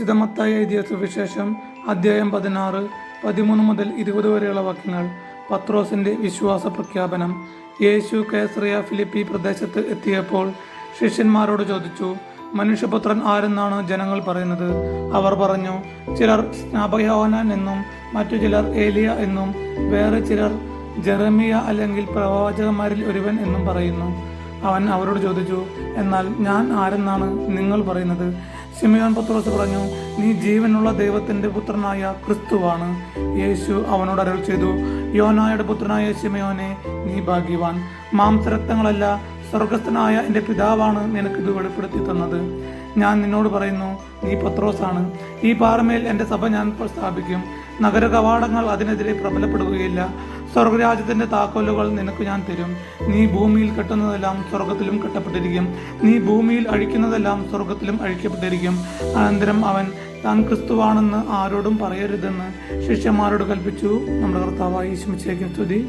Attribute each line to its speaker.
Speaker 1: വിശുദ്ധ മത്തായി എഴുതിയ സുവിശേഷം അധ്യായം പതിനാറ് പതിമൂന്ന് മുതൽ ഇരുപത് വരെയുള്ള വാക്യങ്ങൾ. പത്രോസിന്റെ വിശ്വാസ പ്രഖ്യാപനം. യേശു കേസറിയ ഫിലിപ്പി പ്രദേശത്ത് എത്തിയപ്പോൾ ശിഷ്യന്മാരോട് ചോദിച്ചു മനുഷ്യപുത്രൻ ആരെന്നാണ് ജനങ്ങൾ പറയുന്നത്? അവർ പറഞ്ഞു ചിലർ സ്നാപയോഹനാൻ എന്നും മറ്റു ചിലർ ഏലിയ എന്നും വേറെ ചിലർ ജെറമിയ അല്ലെങ്കിൽ പ്രവാചകന്മാരിൽ ഒരുവൻ എന്നും പറയുന്നു. അവൻ അവരോട് ചോദിച്ചു എന്നാൽ ഞാൻ ആരെന്നാണ് നിങ്ങൾ പറയുന്നത്? ശിമയോൻ പത്രോസ് പറഞ്ഞു നീ ജീവനുള്ള ദൈവത്തിന്റെ പുത്രനായ ക്രിസ്തുവാണ്. യേശു അവനോട് അരുൾ ചെയ്തു യോനായുടെ പുത്രനായ സിമിയോനെ നീ ഭാഗ്യവാൻ. മാംസരക്തങ്ങളല്ല സ്വർഗസ്ഥനായ എന്റെ പിതാവാണ് നിനക്ക് ഇത് വെളിപ്പെടുത്തി തന്നത്. ഞാൻ നിന്നോട് പറയുന്നു നീ പത്രോസാണ്. ഈ പാറമേൽ എന്റെ സഭ ഞാൻ സ്ഥാപിക്കും. നഗര കവാടങ്ങൾ അതിനെതിരെ പ്രബലപ്പെടുകയില്ല. സ്വർഗരാജ്യത്തിന്റെ താക്കോലുകൾ നിനക്ക് ഞാൻ തരും. നീ ഭൂമിയിൽ കെട്ടുന്നതെല്ലാം സ്വർഗത്തിലും കെട്ടപ്പെട്ടിരിക്കും. നീ ഭൂമിയിൽ അഴിക്കുന്നതെല്ലാം സ്വർഗത്തിലും അഴിക്കപ്പെട്ടിരിക്കും. അനന്തരം അവൻ താൻ ക്രിസ്തുവാണെന്ന് ആരോടും പറയരുതെന്ന് ശിഷ്യന്മാരോട് കൽപ്പിച്ചു. നമ്മുടെ കർത്താവായി ശ്രമിച്ചേക്കും സ്തുതി.